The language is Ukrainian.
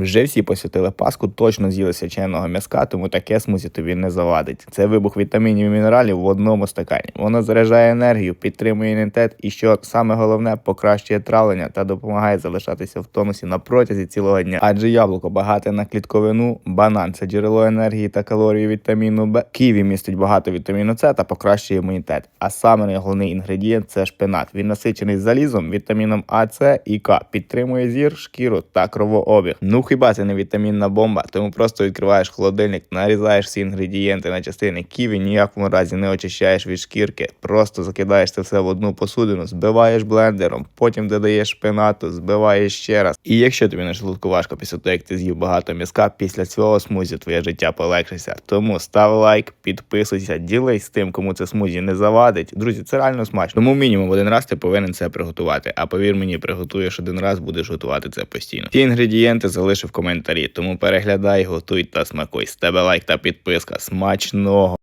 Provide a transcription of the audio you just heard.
Вже всі посвятили паску, точно з'їли свяченого м'язка, тому таке смузі тобі не завадить. Це вибух вітамінів і мінералів в одному стакані. Воно заряджає енергію, підтримує імунітет і що саме головне, покращує травлення та допомагає залишатися в тонусі на протязі цілого дня. Адже яблуко багате на клітковину, банан це джерело енергії та калорії вітаміну Б. Ківі містить багато вітаміну С та покращує імунітет. А саме найголовний інгредієнт це шпинат. Він насичений залізом, вітаміном А, С і К, підтримує зір, шкіру та кровообіг. Ну хіба це не вітамінна бомба? Тому просто відкриваєш холодильник, нарізаєш всі інгредієнти на частини ківі, ніякому разі не очищаєш від шкірки, просто закидаєш це все в одну посудину, збиваєш блендером, потім додаєш шпинату, збиваєш ще раз. І якщо тобі на желудку важко після того, як ти з'їв багато м'язка, після цього смузі твоє життя полегшиться. Тому став лайк, підписуйся, ділись з тим, кому це смузі не завадить. Друзі, це реально смачно. Тому мінімум один раз ти повинен це приготувати. А повір мені, приготуєш один раз, будеш готувати це постійно. Ті інгредієнти залишив в коментарі, тому переглядай, готуй та смакуй. З тебе лайк та підписка. Смачного!